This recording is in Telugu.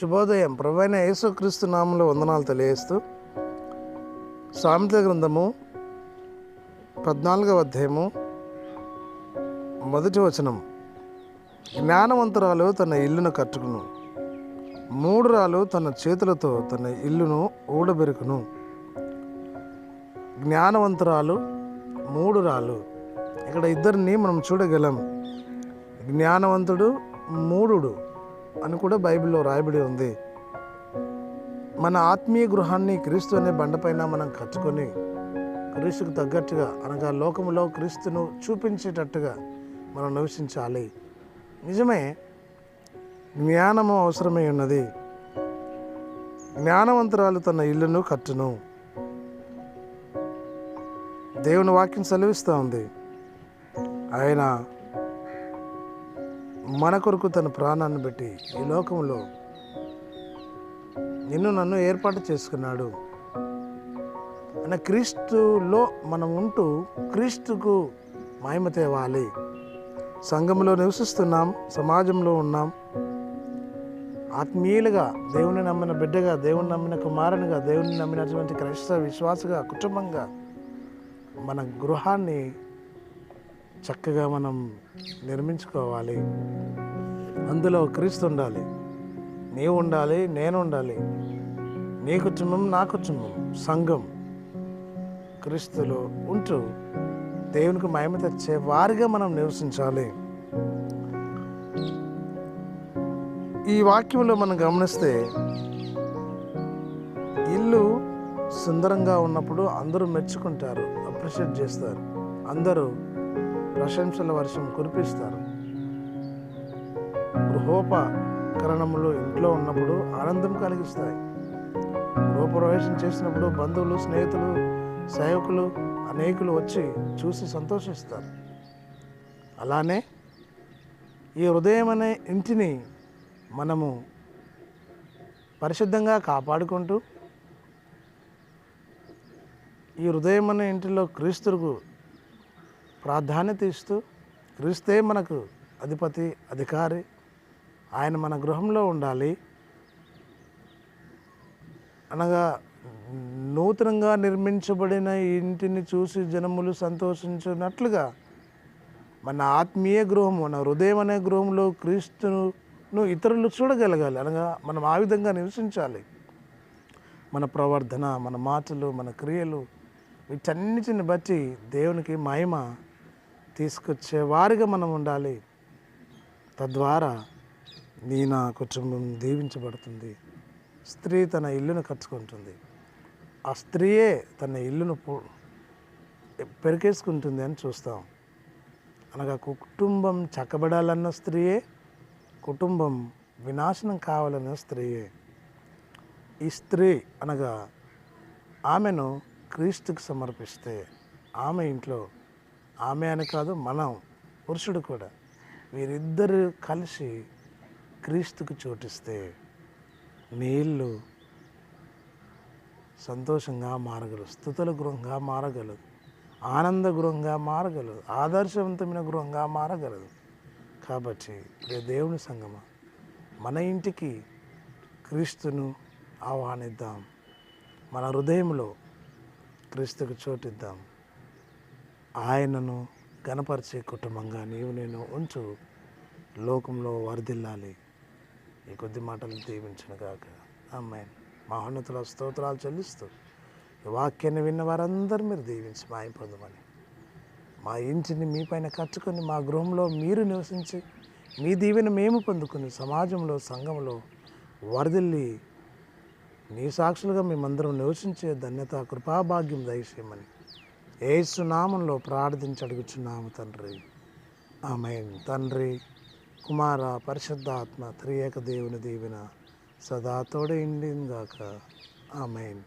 శుభోదయం. ప్రభైన యేసుక్రీస్తు నామంలో వందనాలు తెలియజేస్తూ సామెత గ్రంథము పద్నాలుగవ అధ్యాయము మొదటి వచనం. జ్ఞానవంతురాలు తన ఇల్లును కట్టుకును. మూడురాలు తన చేతులతో తన ఇల్లును ఊడబెరుకును. జ్ఞానవంతురాలు మూడు రాలు ఇక్కడ ఇద్దరిని మనం చూడగలం. జ్ఞానవంతుడు మూడు అని కూడా బైబిల్లో రాయబడి ఉంది. మన ఆత్మీయ గృహాన్ని క్రీస్తు అనే బండపైన మనం కట్టుకొని క్రీస్తుకు తగ్గట్టుగా అనగా లోకములో క్రీస్తును చూపించేటట్టుగా మనం నివసించాలి. నిజమే జ్ఞానము అవసరమై ఉన్నది. జ్ఞానవంతరాలు తన ఇల్లును కట్టును. దేవుని వాక్యం సెలవిస్తూ ఉంది. ఆయన మన కొరకు తన ప్రాణాన్ని పెట్టి ఈ లోకంలో నిన్ను నన్ను ఏర్పాటు చేసుకున్నాడు. ఆయన క్రీస్తులో మనం ఉంటూ క్రీస్తుకు మహిమ తేవాలి. సంఘంలో నివసిస్తున్నాం సమాజంలో ఉన్నాం. ఆత్మీయులుగా దేవుని నమ్మిన బిడ్డగా దేవుని నమ్మిన కుమారునిగా దేవుని నమ్మినటువంటి క్రైస్తవ విశ్వాసగా కుటుంబంగా మన గృహాన్ని చక్కగా మనం నిర్మించుకోవాలి. అందులో క్రీస్తు ఉండాలి. నీవు ఉండాలి నేను ఉండాలి. నీ కుటుంబం నా కుటుంబం సంఘం క్రీస్తులో ఉంటూ దేవునికి మహిమ తెచ్చే వారిగా మనం నివసించాలి. ఈ వాక్యంలో మనం గమనిస్తే ఇల్లు సుందరంగా ఉన్నప్పుడు అందరూ మెచ్చుకుంటారు అప్రిషియేట్ చేస్తారు. అందరూ ప్రశంసల వర్షం కురిపిస్తారు. గృహోపకరణములు ఇంట్లో ఉన్నప్పుడు ఆనందం కలిగిస్తాయి. గృహప్రవేశం చేసినప్పుడు బంధువులు స్నేహితులు సేవకులు అనేకులు వచ్చి చూసి సంతోషిస్తారు. అలానే ఈ హృదయం అనే ఇంటిని మనము పరిశుద్ధంగా కాపాడుకుంటూ ఈ హృదయం అనే ఇంటిలో క్రీస్తుకు ప్రాధాన్యత ఇస్తూ క్రీస్తే మనకు అధిపతి అధికారి ఆయన మన గృహంలో ఉండాలి. అనగా నూతనంగా నిర్మించబడిన ఇంటిని చూసి జనములు సంతోషించినట్లుగా మన ఆత్మీయ గృహం మన హృదయం అనే గృహంలో క్రీస్తును ఇతరులు చూడగలగాలి. అనగా మనం ఆ విధంగా నివసించాలి. మన ప్రవర్ధన మన మాటలు మన క్రియలు వీటన్నిటిని బట్టి దేవునికి మహిమ తీసుకొచ్చే వారిగా మనం ఉండాలి. తద్వారా నీ నా కుటుంబం దీవించబడుతుంది. స్త్రీ తన ఇల్లును కట్టుకుంటుంది. ఆ స్త్రీయే తన ఇల్లును పెరికేసుకుంటుంది అని చూస్తాం. అనగా కుటుంబం చక్కబడాలన్న స్త్రీయే కుటుంబం వినాశనం కావాలన్న స్త్రీయే. ఈ స్త్రీ అనగా ఆమెను క్రీస్తుకు సమర్పిస్తే ఆమె ఇంట్లో ఆమె అని కాదు మనం పురుషుడు కూడా. వీరిద్దరు కలిసి క్రీస్తుకు చోటిస్తే నీళ్ళు సంతోషంగా మారగలదు స్థుతుల గృహంగా మారగలదు ఆనంద గృహంగా మారగలదు ఆదర్శవంతమైన గృహంగా మారగలదు కాబట్టి ప్రియ దేవుని సంగమ మన ఇంటికి క్రీస్తును ఆహ్వానిద్దాం. మన హృదయంలో క్రీస్తుకు చోటిద్దాం. ఆయనను గణపరిచే కుటుంబంగా నీవు నేను ఉంచు. లోకంలో వరదిల్లాలి ఈ కొద్ది మాటలు దీవించిన కాక అమ్మాయి మహోన్నతుల స్తోత్రాలు చెల్లిస్తూ ఈ వాక్యాన్ని విన్న వారందరూ మీరు దీవించి మాయం పొందమని. మా ఇంటిని మీ పైన కట్టుకొని మా గృహంలో మీరు నివసించి మీ దీవెన మేము పొందుకుని సమాజంలో సంఘంలో వరదిల్లి నీ సాక్షులుగా మేమందరం నివసించే ధన్యత కృపాభాగ్యం దయచేయమని. ఏసు నామంలో ప్రార్థించి అడుగుచున్నాము తండ్రి. ఆమె తండ్రి కుమార పరిశుద్ధాత్మ త్రియేక దేవుని దీవెన సదా తోడే ఆమెన్.